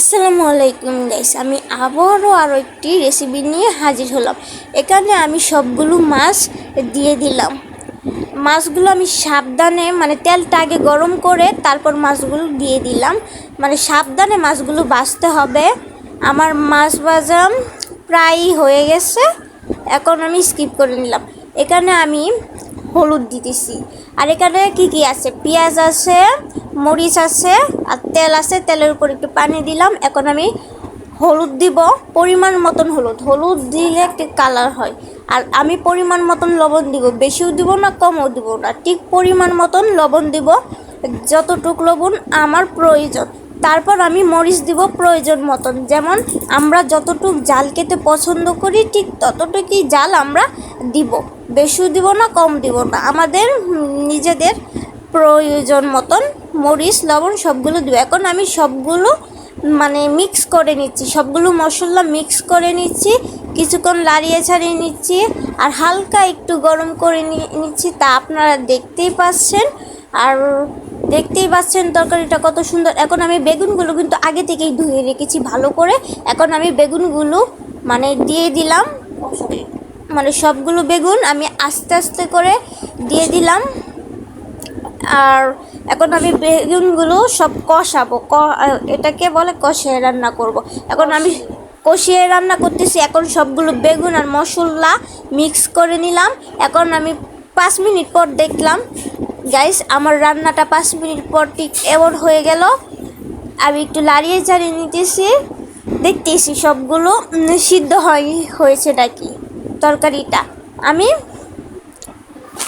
আসসালামু আলাইকুম গাইস আমি আবারও আরও একটি রেসিপি নিয়ে হাজির হলাম। এখানে আমি সবগুলো মাছ দিয়ে দিলাম। মাছগুলো আমি সাবধানে মানে তেলটা আগে গরম করে তারপর মাছগুলো দিয়ে দিলাম। মানে সাবধানে মাছগুলো বাছতে হবে। আমার মাছ ভাজা প্রায় হয়ে গেছে। এখন আমি স্কিপ করে নিলাম। এখানে আমি হলুদ দিতেছি। আর এখানে কি কি আছে? পেঁয়াজ আছে মরিচ আছে আর তেল আছে, তেলের উপর একটু পানি দিলাম। এখন আমি হলুদ দিব, পরিমাণ মতন হলুদ। হলুদ দিলে একটি কালার হয়। আর আমি পরিমাণ মতন লবণ দিব, বেশিও দিব না, কমও দিব না। ঠিক পরিমাণ মতন লবণ দিব, যতটুক লবণ আমার প্রয়োজন। তারপর আমি মরিচ দিব প্রয়োজন মতন। যেমন আমরা যতটুক জাল খেতে পছন্দ করি, ঠিক ততটুকুই জাল আমরা দিব। বেশিও দিব না, কম দিব না। আমাদের নিজেদের প্রয়োজন মতন, মরিচ, লবণ সবগুলো দিব। এখন আমি সবগুলো মানে মিক্স করে নিচ্ছি। সবগুলো মশলা মিক্স করে নিচ্ছি, কিছুক্ষণ লাড়িয়ে ছাড়িয়ে নিচ্ছি, আর হালকা একটু গরম করে নিচ্ছি। তা আপনারা দেখতেই পাচ্ছেন। আর দেখতেই পাচ্ছেন তরকারিটা কত সুন্দর। এখন আমি বেগুনগুলো কিন্তু আগে থেকেই ধুয়ে রেখেছি ভালো করে। এখন আমি বেগুনগুলো মানে দিয়ে দিলাম। মানে সবগুলো বেগুন আমি আস্তে আস্তে করে দিয়ে দিলাম। আর এখন আমি বেগুনগুলো সব কষাবো ক- এটাকে বলে কষিয়ে রান্না করব। এখন আমি কষিয়ে। রান্না করতেছি এখন সবগুলো বেগুন আর মশলা মিক্স করে নিলাম। এখন আমি পাঁচ মিনিট পর দেখলাম গাইস আমার রান্নাটা পাঁচ মিনিট পর ঠিক এমন হয়ে গেল। আমি একটু লাড়িয়ে চাড়িয়ে নিতেছি দেখতেছি সবগুলো সিদ্ধ হয় হয়েছে নাকি তরকারিটা। আমি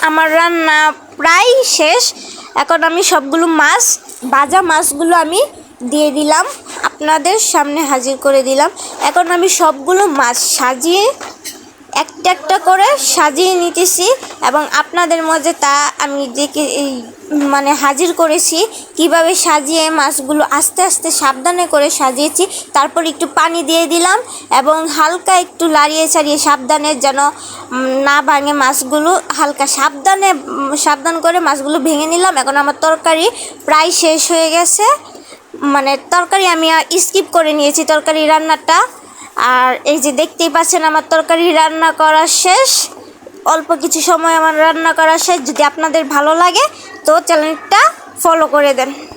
আমার রান্না প্রায় শেষ। এখন আমি সবগুলো মাছ, ভাজা মাছগুলো আমি দিয়ে দিলাম। আপনাদের সামনে হাজির করে দিলাম। এখন আমি সবগুলো মাছ সাজিয়ে একটা একটা করে সাজিয়ে নিতেছি এবং আপনাদের মধ্যে তা আমি দেখে মানে হাজির করেছি। কীভাবে সাজিয়ে মাছগুলো আস্তে আস্তে সাবধানে করে সাজিয়েছি। তারপর একটু পানি দিয়ে দিলাম এবং হালকা একটু লাড়িয়ে ছাড়িয়ে সাবধানে যেন না ভাঙে মাছগুলো। হালকা সাবধানে সাবধান করে মাছগুলো ভেঙে নিলাম। এখন আমার তরকারি প্রায় শেষ হয়ে গেছে। মানে তরকারি আমি স্কিপ করে নিয়েছি তরকারি রান্নাটা। আর এই যে দেখতেই পাচ্ছেন আমার তরকারি রান্না করা শেষ। অল্প কিছু সময় আমার রান্না করা শেষ। যদি আপনাদের ভালো লাগে, তো চ্যানেলটা ফলো করে দেন।